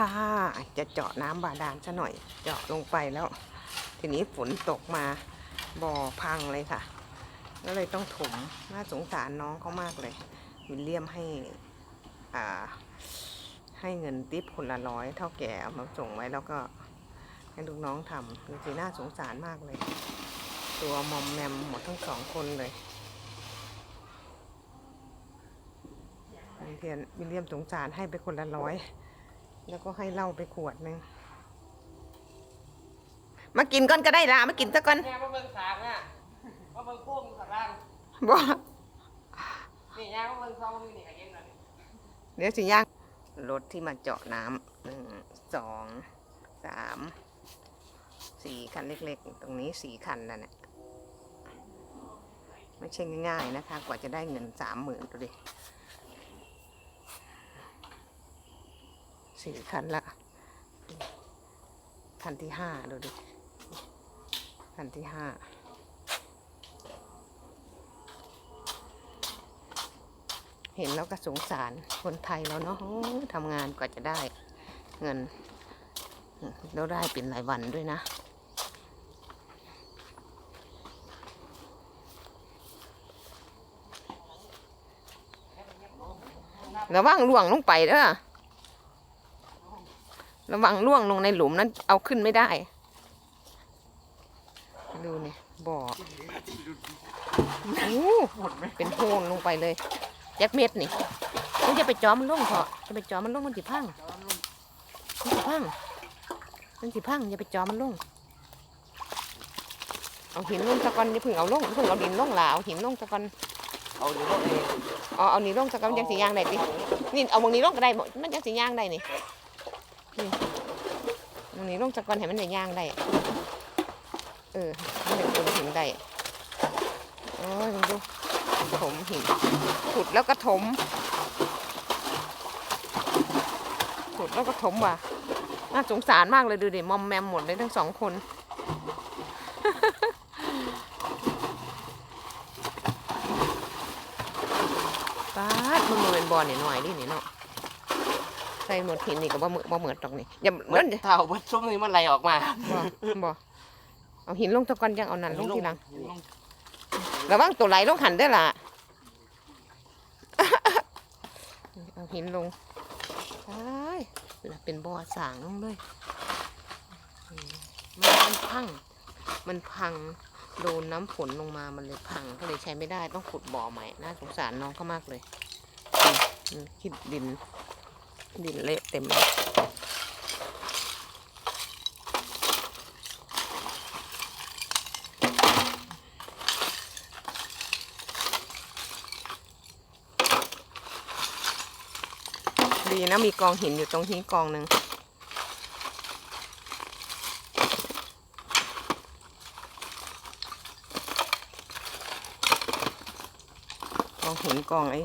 ค่ะ จะเจาะน้ำบาดาลซะหน่อย เจาะลงไปแล้ว ทีนี้ฝนตกมาบ่อพังเลยค่ะ ก็เลยต้องถมน่าสงสารน้องเขามากเลย วิลเลียมให้อ่าให้เงินติปคนละร้อยเท่าแก่เอามาส่งไว้แล้วก็ให้ลูกน้องทำดูสิน่าสงสารมากเลย ตัวมอมแมมหมดทั้งสองคนเลยวิลเลียมวิลเลียมสงสารให้ไปคนละร้อย แล้วก็ให้เหล้าไปขวดหนึงมากินก่อนก็ได้ละมากินซะก่อนแม่มาเบิ่งสางอะมาเบิ่งโค้งข้างล่างบ่นี่ย่างมาเบิ่งซองนี่นี่ก็เย็นแล้วนี่เดี๋ยวสิย่างรถที่มาเจาะน้ำหนึ่งสองสามสี่คันเล็กๆ ตรงนี้สี่คันนั่นแหละไม่ใช่ง่ายๆนะคะ กว่าจะได้เงินสามหมื่นดูดิ สี่คันละ คันที่ห้าดูดิ คันที่ห้าเห็นแล้วก็สงสารคนไทยเราเนาะทำงานกว่าจะได้เงินแล้วได้เป็นรายวันด้วยนะ ระวังล่วงลงไปเด้อ ระวังล่วงลงในหลุมนั้นเอาขึ้นไม่ได้ ดูเนี่ยบ่อโอ้เป็นโพรงลงไปเลยแจ็คเม็ดนี่มันจะไปจอมันลงเถอะจะไปจอมันลงมันสิพังมันสิพังมันสิพังอย่าไปจอมันลงเอาหินลงตะกอนอย่าเพึ่งเอาลงอย่าเพึ่งเอาดินลงล่ะเอาหินลงตะกอนเอาอยู่รถเองเอาเอานี่ลงตะกอนมันจังสียางได้ดินี่เอามองนี้ลงก็ได้บ่มันจังสียางได้นี่ นี่มองนี้ลงตะกอนให้มันได้ย่างได้ เออมันเป็นหินได้โอ้ยมึงดูถมหินขุดแล้วก็ถมขุดแล้วก็ถมว่ะน่าสงสารมากเลยดูดิมอมแมมหมดเลยทั้งสองคนป้าดมันมือเป็นบอลนี่หน่อยดินี่เนาะ ส่หมดหินนี่ก็บ่มือบ่เหมือดตรงนี้อย่าเหเหมืมืออนนเท่าเบัดซุ้มนี่มันไหลออกมาบ่บ่เอาหินลงตะกอนยังเอานั่นลงทีหลังระวังตัวไหลลงหันได้อล่ะเอาหินลงใช่เป็นบ่อสางลงเลยอืมมันมันพัง มันพังโดนน้ำฝนลงมามันเลยพังก็เลยใช้ไม่ได้ต้องขุดบ่อใหม่น่าสงสารน้องเขามากเลยอืมอืมคิดดิน ดินเละเต็มเลยดีนะมีกองหินอยู่ตรงนี้กองหนึ่งกองหินกองไอ้